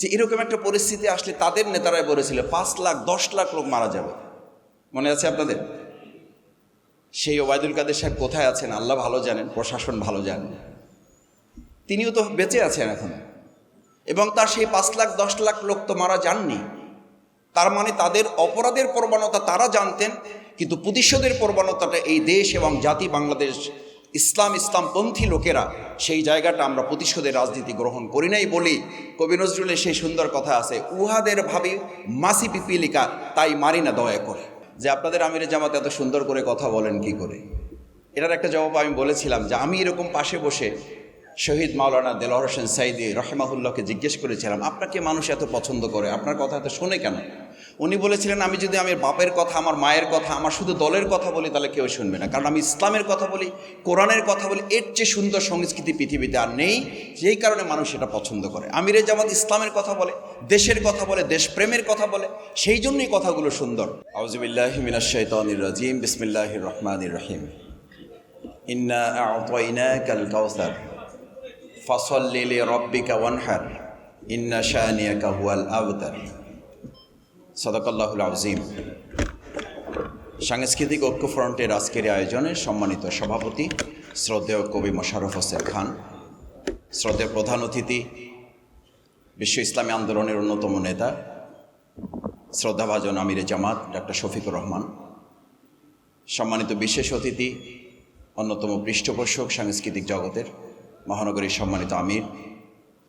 যে এরকম একটা পরিস্থিতি আসলে তাদের নেতারাই বলেছিল, পাঁচ লাখ, দশ লাখ লোক মারা যাবে। মনে আছে আপনাদের? সেই ওবায়দুল কাদের সাহেব কোথায় আছেন আল্লাহ ভালো জানেন, প্রশাসন ভালো জানেন তিনিও তো বেঁচে আছেন এখন। এবং তার সেই পাঁচ লাখ, দশ লাখ লোক তো মারা যাননি। তার মানে তাদের অপরাধের প্রবণতা তারা জানতেন, কিন্তু প্রতিশোধের প্রবণতাটা এই দেশ এবং জাতি বাংলাদেশ ইসলাম ইসলামপন্থী লোকেরা সেই জায়গাটা আমরা প্রতিশোধের রাজনীতি গ্রহণ করি নাই বলি। কবি নজরুলের সেই সুন্দর কথা আছে, উহাদের ভাবি মাসি পিপিলিকা তাই মারি না দয়া করে। যে আপনাদের আমির জামাত এত সুন্দর করে কথা বলেন কি করে? এটার একটা জবাব আমি বলেছিলাম যে আমি এরকম পাশে বসে শহীদ মাওলানা দেলোয়ার হোসেন সাইদি রহেমাহুল্লাহকে জিজ্ঞেস করেছিলাম, আপনাকে মানুষ এত পছন্দ করে? আপনার কথা এত শোনে কেন? উনি বলেছিলেন, আমি যদি আমার বাপের কথা, আমার মায়ের কথা, আমার শুধু দলের কথা বলি, তাহলে কেউ শুনবে না। কারণ আমি ইসলামের কথা বলি, কোরআনের কথা বলি, এর চেয়ে সুন্দর সংস্কৃতি পৃথিবীতে আর নেই, যেই কারণে মানুষ এটা পছন্দ করে। আমিরে জামাত ইসলামের কথা বলে, দেশের কথা বলে, দেশপ্রেমের কথা বলে, সেই জন্যই কথাগুলো সুন্দর। রহিম ইন্না ওয়ানহার, ইন্না শানিয়াকা হুয়াল আবতার। সদাকাল্লাহুল আজিম সাংস্কৃতিক ঐক্য ফ্রন্টের আজকের আয়োজনে সম্মানিত সভাপতি, শ্রদ্ধেয় কবি মোশাররফ হোসেন খান, শ্রদ্ধেয় প্রধান অতিথি, বিশ্ব ইসলামী আন্দোলনের অন্যতম নেতা, শ্রদ্ধাভাজন আমিরে জামাত ডাক্তার শফিকুর রহমান, সম্মানিত বিশেষ অতিথি, অন্যতম পৃষ্ঠপোষক সাংস্কৃতিক জগতের মহানগরীর সম্মানিত আমির,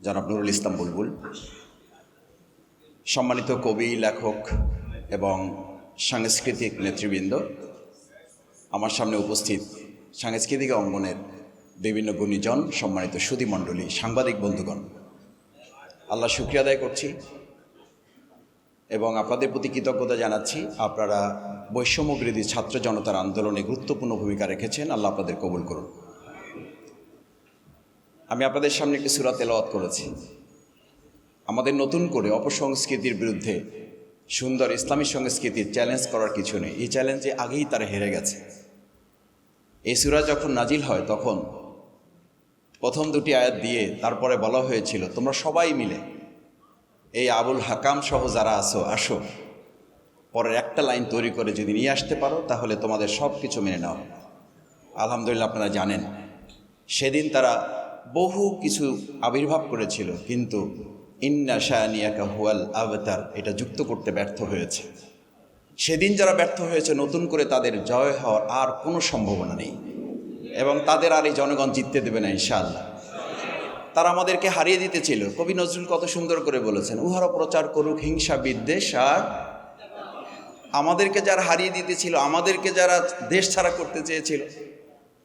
জনাব নুরুল ইসলাম বুলবুল সম্মানিত কবি, লেখক এবং সাংস্কৃতিক নেতৃবৃন্দ, আমার সামনে উপস্থিত সাংস্কৃতিক অঙ্গনের বিভিন্ন গুণীজন, সম্মানিত সুধীমণ্ডলী সাংবাদিক বন্ধুগণ। আল্লাহ শুক্রিয়া আদায় করছি এবং আপনাদের প্রতি কৃতজ্ঞতা জানাচ্ছি। আপনারা বৈষম্যবিরোধী ছাত্র জনতার আন্দোলনে গুরুত্বপূর্ণ ভূমিকা রেখেছেন। আল্লাহ আপনাদের কবুল করুন। আমি আপনাদের সামনে একটি সুরা তেলাওয়াত করেছি। আমাদের নতুন করে অপসংস্কৃতির বিরুদ্ধে সুন্দর ইসলামী সংস্কৃতির চ্যালেঞ্জ করার কিছু নেই। এই চ্যালেঞ্জে আগেই তারা হেরে গেছে। এই সুরা যখন নাজিল হয়, তখন প্রথম দুটি আয়াত দিয়ে তারপরে বলা হয়েছিল, তোমরা সবাই মিলে এই আবুল হাকাম সহ যারা আসো আসো। পরের একটা লাইন তৈরি করে যদি নিয়ে আসতে পারো, তাহলে তোমাদের সব কিছু মেনে নাও। আলহামদুলিল্লাহ, আপনারা জানেন, সেদিন তারা বহু কিছু আবির্ভাব করেছিল, কিন্তু ইন্না শায়ানিয়াকা হুয়াল আবতার এটা যুক্ত করতে ব্যর্থ হয়েছে। সেদিন যারা ব্যর্থ হয়েছে, নতুন করে তাদের জয় হওয়ার আর কোনো সম্ভাবনা নেই। এবং তাদের আর এই জনগণ জিততে দেবে না, ইনশাআল্লাহ। তারা আমাদেরকে হারিয়ে দিতে ছিল। কবি নজরুল কত সুন্দর করে বলেছেন উহারা প্রচার করুক, হিংসা, বিদ্বেষ, আর আমাদেরকে যারা হারিয়ে দিতে ছিল, আমাদেরকে যারা দেশ ছাড়া করতে চেয়েছিল,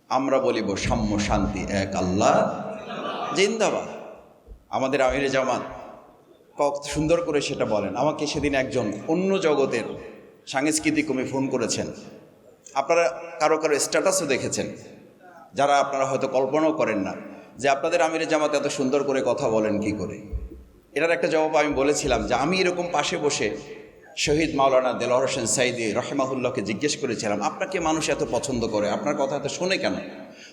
আমরা বলিব, সাম্য শান্তি এক আল্লাহ জিন্দাবাদ। আমাদের আমিরে জামাত সুন্দর করে সেটা বলেন। আমাকে সেদিন একজন অন্য জগতের সাংস্কৃতিক কমে ফোন করেছেন। আপনারা কারও কারও স্ট্যাটাসও দেখেছেন। যারা আপনারা হয়তো কল্পনাও করেন না যে আপনাদের আমিরে জামাত এত সুন্দর করে কথা বলেন কি করে। এটার একটা জবাব আমি বলেছিলাম যে আমি এরকম পাশে বসে শহীদ মাওলানা দেলোয়ার হোসেন সাইদি রহেমাহুল্লাহকে জিজ্ঞেস করেছিলাম, আপনাকে মানুষ এত পছন্দ করে? আপনার কথা এত শোনে কেন?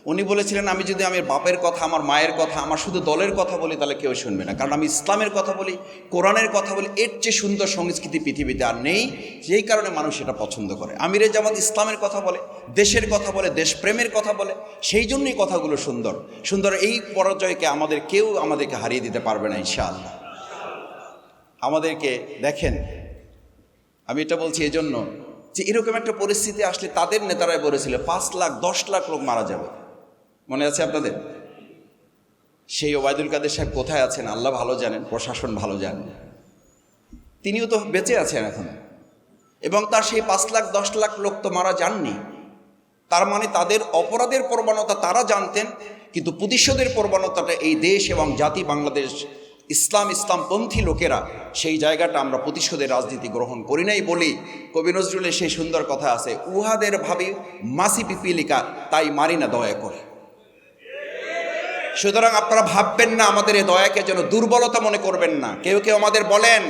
উনি বলেছিলেন, আমি যদি আমার বাপের কথা, আমার মায়ের কথা, আমার শুধু দলের কথা বলি, তাহলে কেউ শুনবে না। কারণ আমি ইসলামের কথা বলি, কোরআনের কথা বলি, এর চেয়ে সুন্দর সংস্কৃতি পৃথিবীতে আর নেই, যেই কারণে মানুষ এটা পছন্দ করে। আমিরে জামাত ইসলামের কথা বলে, দেশের কথা বলে, দেশপ্রেমের কথা বলে, সেই জন্যই কথাগুলো সুন্দর। সুন্দর এই পরাজয়কে আমাদের কেউ আমাদেরকে হারিয়ে দিতে পারবে না, ইনশাআল্লাহ। আমাদেরকে দেখেন, আমি এটা বলছি এই জন্য যে এরকম একটা পরিস্থিতি আসলে তাদের নেতারাই বলেছিল, পাঁচ লাখ, দশ লাখ লোক মারা যাবে। মনে আছে আপনাদের? সেই ওবায়দুল কাদের সাহেব কোথায় আছেন? আল্লাহ ভালো জানেন, প্রশাসন ভালো জানেন তিনিও তো বেঁচে আছেন এখন। এবং তার সেই পাঁচ লাখ, দশ লাখ লোক তো মারা যাননি। তার মানে তাদের অপরাধের প্রবণতা তারা জানতেন, কিন্তু প্রতিশোধের প্রবণতাটা এই দেশ এবং জাতি, বাংলাদেশ, ইসলাম, ইসলামপন্থী লোকেরা সেই জায়গাটা আমরা প্রতিশোধের রাজনীতি গ্রহণ করি নাই বলি। কবি নজরুলের সেই সুন্দর কথা আছে, উহাদের ভাবি মাসি পিপিলিকা, তাই মারি না দয়া করে। সুতরাং আপনারা ভাববেন না, আমাদের এই দয়াকে যেন দুর্বলতা মনে করবেন না। কেউ কেউ আমাদের বলেন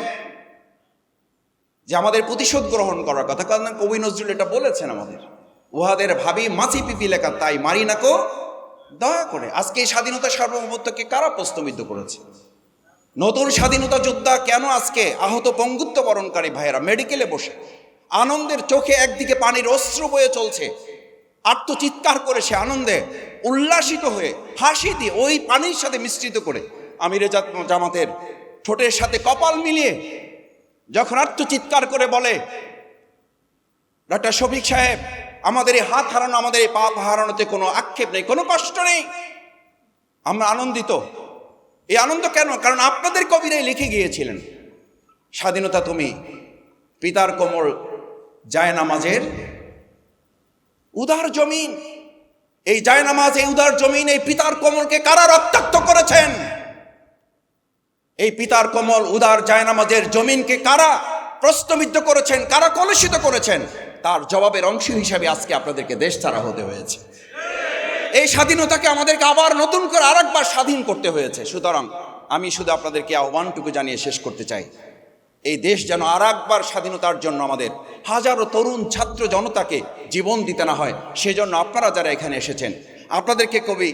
যে, আমাদের প্রতিশোধ গ্রহণ করার কথা। কারণ কবি নজরুল এটা বলেছেন আমাদের। উহাদের ভাবি মাছি পিপি লেখা, তাই মারি নাকো দয়া করে। আজকে এই স্বাধীনতা সার্বভৌমত্বকে কারা প্রস্তবিদ্ধ করেছে? নতুন স্বাধীনতা যোদ্ধা কেন আজকে আহত পঙ্গুত্ব বরণকারী ভাইয়েরা মেডিকেলে বসে? আনন্দের চোখে একদিকে পানির অস্ত্র বয়ে চলছে আত্মচিৎকার করে সে আনন্দে উল্লাসিত হয়ে হাসি দিয়ে ওই পানির সাথে মিশ্রিত করে আমিরে জামাতের ঠোঁটের সাথে কপাল মিলিয়ে যখন আত্মচিৎকার করে বলে, ডাক্তার শফিক সাহেব, আমাদের এই হাত হারানো, আমাদের এই পা হারানোতে কোনো আক্ষেপ নেই, কোনো কষ্ট নেই। আমরা আনন্দিত। এই আনন্দ কেন? কারণ আপনাদের কবিরাই লিখে গিয়েছিলেন। স্বাধীনতা তুমি পিতার কোমল জায়নামাজের উদার জমিন, এই জায়নামাজ এই উদার জমিন, এই পিতার কোমলকে কারা রক্তাক্ত করেছেন? এই পিতার কোমল উদার জায়নামাজের জমিনকে কারা প্রশ্নবিদ্ধ করেছেন, কারা কলুষিত করেছেন? তার জবাবের অংশ হিসাবে আজকে আপনাদেরকে দেশ ছাড়া হতে হয়েছে। এই স্বাধীনতাকে আমাদেরকে আবার নতুন করে আরেকবার স্বাধীন করতে হয়েছে। সুতরাং আমি শুধু আপনাদেরকে আহ্বানটুকু জানিয়ে শেষ করতে চাই। এই দেশ যেন আর একবার স্বাধীনতার জন্য আমাদের হাজারো তরুণ ছাত্র জনতাকে জীবন দিতে না হয়, সেজন্য আপনারা যারা এখানে এসেছেন, আপনাদেরকে কবি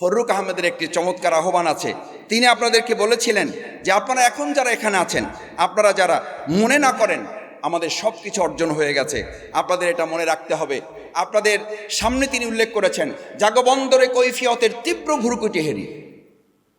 ফররুক আহমেদের একটি চমৎকার আহ্বান আছে। তিনি আপনাদেরকে বলেছিলেন যে আপনারা এখন যারা এখানে আছেন, আপনারা যারা মনে না করেন, আমাদের সব কিছু অর্জন হয়ে গেছে। আপনাদের এটা মনে রাখতে হবে। আপনাদের সামনে তিনি উল্লেখ করেছেন, জাগবন্দরে কৈফিয়তের তীব্র ভুরকুটি হেরি।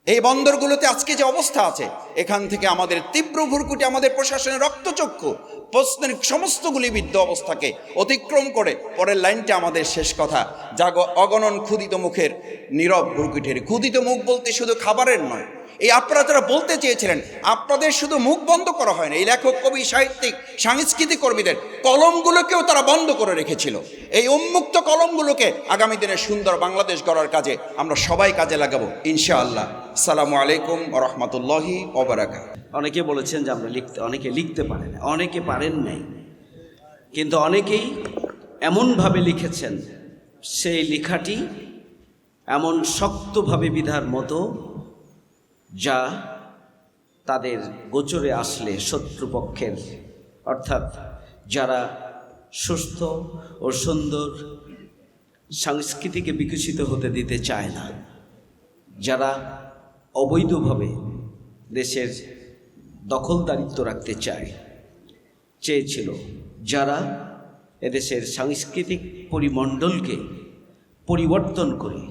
এই বন্দরগুলোতে আজকে যে অবস্থা আছে, এখান থেকে আমাদের তীব্র ভুরকুটি আমাদের প্রশাসনের রক্তচক্ষু প্রশ্নের সমস্তগুলি বিদ্ধ অবস্থাকে অতিক্রম করে পরের লাইনটা আমাদের শেষ কথা। জাগ, অগণন ক্ষুদিত মুখের, নীরব ভুরকুটির। ক্ষুদিত মুখ বলতে শুধু খাবারের নয়, এই আপনারা বলতে চেয়েছিলেন, আপনাদের শুধু মুখ বন্ধ করা হয় না, এই লেখক, কবি, সাহিত্যিক, সাংস্কৃতিক কর্মীদের কলমগুলোকেও তারা বন্ধ করে রেখেছিল। এই উন্মুক্ত কলমগুলোকে আগামী দিনে সুন্দর বাংলাদেশ গড়ার কাজে আমরা সবাই কাজে লাগাবো, ইনশাআল্লাহ। সালামু আলাইকুম রহমতুল্লাহি ওবরাকা অনেকে বলেছেন যে আমরা লিখতে, অনেকে লিখতে পারেন অনেকে পারেন নাই। কিন্তু অনেকেই এমনভাবে লিখেছেন, সেই লেখাটি এমন শক্তভাবে বিধার মতো যা তাদের গোচরে আসলে শত্রুপক্ষের, অর্থাৎ যারা সুস্থ ও সুন্দর সংস্কৃতিকে বিকশিত হতে দিতে চায় না, যারা অবৈধভাবে দেশের দখলদারিত্ব রাখতে চায়, চেয়েছিল যারা এদেশের সাংস্কৃতিক পরিমণ্ডলকে পরিবর্তন করে,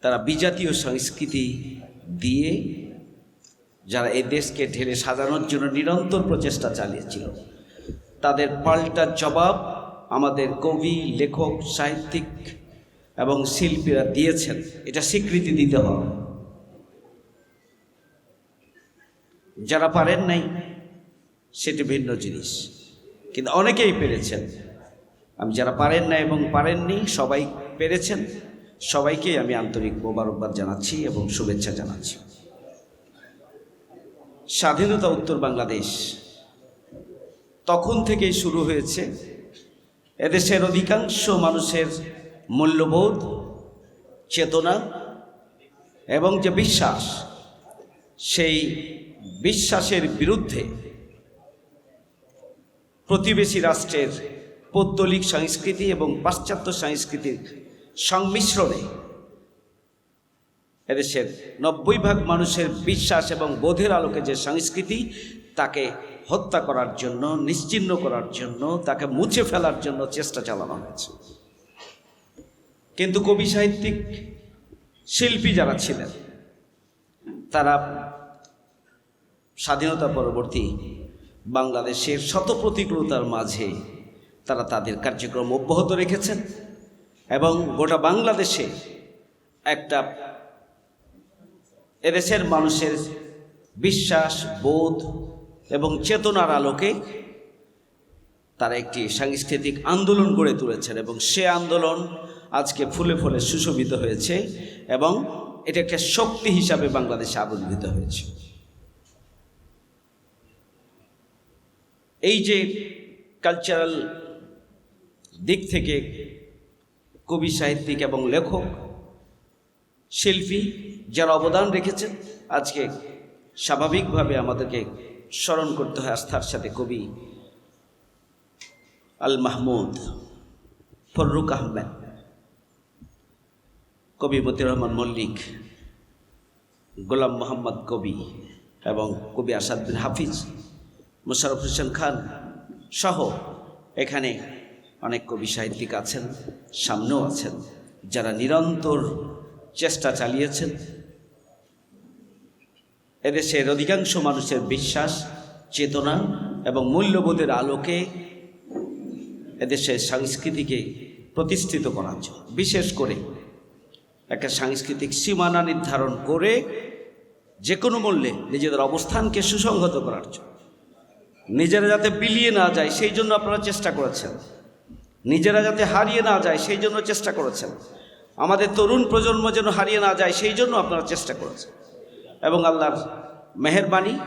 তারা বিজাতীয় সংস্কৃতি দিয়ে যারা এই দেশকে ঢেলে সাজানোর জন্য নিরন্তর প্রচেষ্টা চালিয়েছিল, তাদের পাল্টা জবাব আমাদের কবি, লেখক, সাহিত্যিক এবং শিল্পীরা দিয়েছেন। এটা স্বীকৃতি দিতে হবে। যারা পারেন নাই, সেটি ভিন্ন জিনিস। কিন্তু অনেকেই পেরেছেন। আমি যারা পারেন না এবং পারেননি সবাই পেরেছেন। সবাইকেই আমি আন্তরিক মোবারকবাদ জানাচ্ছি এবং শুভেচ্ছা জানাচ্ছি। স্বাধীনতা উত্তর বাংলাদেশ তখন থেকেই শুরু হয়েছে। এদেশের অধিকাংশ মানুষের মূল্যবোধ, চেতনা এবং যে বিশ্বাস, সেই বিশ্বাসের বিরুদ্ধে প্রতিবেশী রাষ্ট্রের পৌত্তলিক সংস্কৃতি এবং পাশ্চাত্য সংস্কৃতির সংমিশ্রণে এদেশের নব্বই ভাগ মানুষের বিশ্বাস এবং বোধের আলোকে যে সংস্কৃতি, তাকে হত্যা করার জন্য, নিশ্চিহ্ন করার জন্য, তাকে মুছে ফেলার জন্য চেষ্টা চালানো হয়েছে। কিন্তু কবি সাহিত্যিক, শিল্পী যারা ছিলেন, তারা স্বাধীনতা পরবর্তী বাংলাদেশের শত প্রতিকূলতার মাঝে তারা তাদের কার্যক্রম অব্যাহত রেখেছেন এবং গোটা বাংলাদেশে একটা এদেশের মানুষের বিশ্বাস, বোধ এবং চেতনার আলোকে তারা একটি সাংস্কৃতিক আন্দোলন গড়ে তুলেছেন এবং সে আন্দোলন আজকে ফুলে ফুলে সুশোভিত হয়েছে এবং এটা একটা শক্তি হিসাবে বাংলাদেশে আবির্ভূত হয়েছে। এই যে কালচারাল দিক থেকে কবি, সাহিত্যিক এবং লেখক শিল্পী যারা অবদান রেখেছেন, আজকে স্বাভাবিকভাবে আমাদেরকে স্মরণ করতে হয় আস্থার সাথে কবি আল মাহমুদ ফররুক আহমেদ, কবি মতিউর রহমান মল্লিক, গোলাম মোহাম্মদ কবি এবং কবি আসাদ বিন হাফিজ। মোশারফ হোসেন খান সহ এখানে অনেক কবি সাহিত্যিক আছেন, সামনেও আছেন, যারা নিরন্তর চেষ্টা চালিয়েছেন। এদেশের অধিকাংশ মানুষের বিশ্বাস, চেতনা এবং মূল্যবোধের আলোকে এদেশের সংস্কৃতিকে প্রতিষ্ঠিত করার জন্য বিশেষ করে একটা সাংস্কৃতিক সীমানা নির্ধারণ করে যে কোনো মূল্যে নিজেদের অবস্থানকে সুসংহত করার জন্য। নিজেরা যাতে বিলিয়ে না যায়, সেই জন্য আপনারা চেষ্টা করেছেন। নিজেরা যাতে হারিয়ে না যায়, সেই জন্য চেষ্টা করেছেন। আমাদের তরুণ প্রজন্ম যেন হারিয়ে না যায়, সেই জন্য আপনারা চেষ্টা করেছেন। এবং আল্লাহর মেহরবানি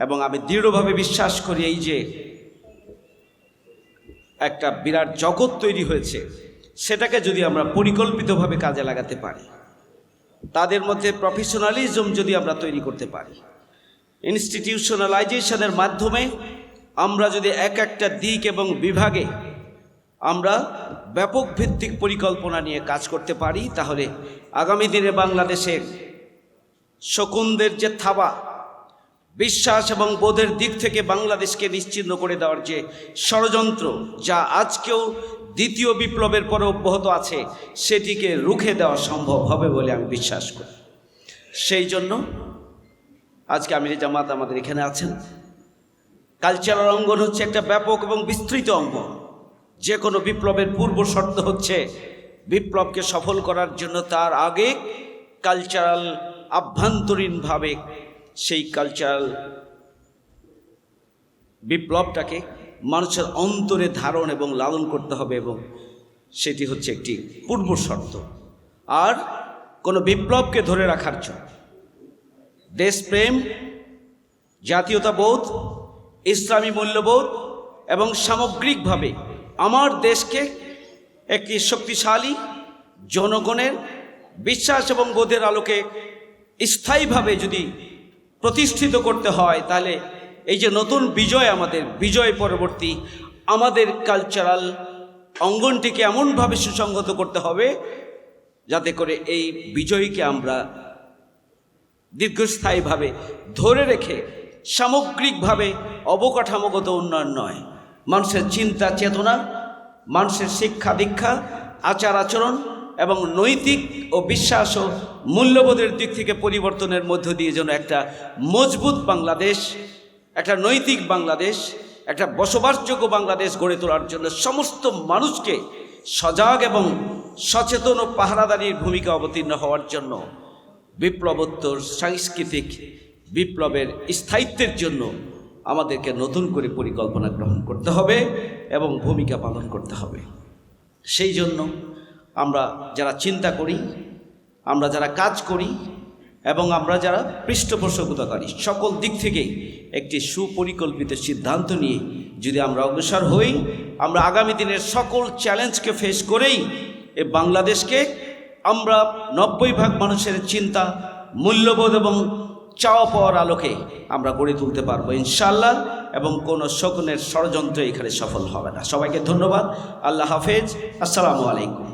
এবং আমি দৃঢ়ভাবে বিশ্বাস করি এই যে একটা বিরাট জগৎ তৈরি হয়েছে, সেটাকে যদি আমরা পরিকল্পিতভাবে কাজে লাগাতে পারি, তাদের মধ্যে প্রফেশনালিজম যদি আমরা তৈরি করতে পারি ইনস্টিটিউশনালাইজেশনের মাধ্যমে আমরা যদি এক একটা দিক এবং বিভাগে আমরা ব্যাপক ভিত্তিক পরিকল্পনা নিয়ে কাজ করতে পারি, তাহলে আগামী দিনে বাংলাদেশের শকুনদের যে থাবা, বিশ্বাস এবং বোধের দিক থেকে বাংলাদেশকে নিশ্চিহ্ন করে দেওয়ার যে ষড়যন্ত্র, যা আজকেও দ্বিতীয় বিপ্লবের পরে অব্যাহত আছে, সেটিকে রুখে দেওয়া সম্ভব হবে বলে আমি বিশ্বাস করি। সেই জন্য আজকে আমির জামাত আমাদের এখানে আছেন। কালচারাল অঙ্গন হচ্ছে একটা ব্যাপক এবং বিস্তৃত অঙ্গ। যে কোনো বিপ্লবের পূর্ব শর্ত হচ্ছে বিপ্লবকে সফল করার জন্য তার আগে কালচারাল আভ্যন্তরীণভাবে সেই কালচারাল বিপ্লবটাকে মানুষের অন্তরে ধারণ এবং লালন করতে হবে এবং সেটি হচ্ছে একটি পূর্ব শর্ত। আর কোনো বিপ্লবকে ধরে রাখার জন্য দেশপ্রেম জাতীয়তাবোধ, ইসলামী মূল্যবোধ এবং সামগ্রিকভাবে আমার দেশকে একটি শক্তিশালী জনগণের বিশ্বাস এবং বোধের আলোকে স্থায়ীভাবে যদি প্রতিষ্ঠিত করতে হয়, তাহলে এই যে নতুন বিজয় আমাদের, বিজয় পরবর্তী আমাদের কালচারাল অঙ্গনটিকে এমনভাবে সুসংহত করতে হবে যাতে করে এই বিজয়ীকে আমরা দীর্ঘস্থায়ীভাবে ধরে রেখে সামগ্রিকভাবে অবকাঠামোগত উন্নয়ন নয়। মানুষের চিন্তা, চেতনা, মানুষের শিক্ষা, দীক্ষা, আচার, আচরণ এবং নৈতিক ও বিশ্বাস ও মূল্যবোধের দিক থেকে পরিবর্তনের মধ্য দিয়ে যেন একটা মজবুত বাংলাদেশ, একটা নৈতিক বাংলাদেশ, একটা বসবাসযোগ্য বাংলাদেশ গড়ে তোলার জন্য সমস্ত মানুষকে সজাগ এবং সচেতন ও পাহারাদারির ভূমিকা অবতীর্ণ হওয়ার জন্য বিপ্লবোত্তর সাংস্কৃতিক বিপ্লবের স্থায়িত্বের জন্য আমাদেরকে নতুন করে পরিকল্পনা গ্রহণ করতে হবে এবং ভূমিকা পালন করতে হবে। সেই জন্য আমরা যারা চিন্তা করি, আমরা যারা কাজ করি এবং আমরা যারা পৃষ্ঠপোষকতাকারী, সকল দিক থেকেই একটি সুপরিকল্পিত সিদ্ধান্ত নিয়ে যদি আমরা অগ্রসর হই, আমরা আগামী দিনের সকল চ্যালেঞ্জকে ফেস করেই এ বাংলাদেশকে আমরা নব্বই ভাগ মানুষের চিন্তা, মূল্যবোধ এবং চাওয়া পাওয়ার আলোকে আমরা গড়ে তুলতে পারব ইনশাল্লাহ এবং কোনো শকুনের ষড়যন্ত্র এখানে সফল হবে না। সবাইকে ধন্যবাদ। আল্লাহ হাফেজ। আসসালামু আলাইকুম।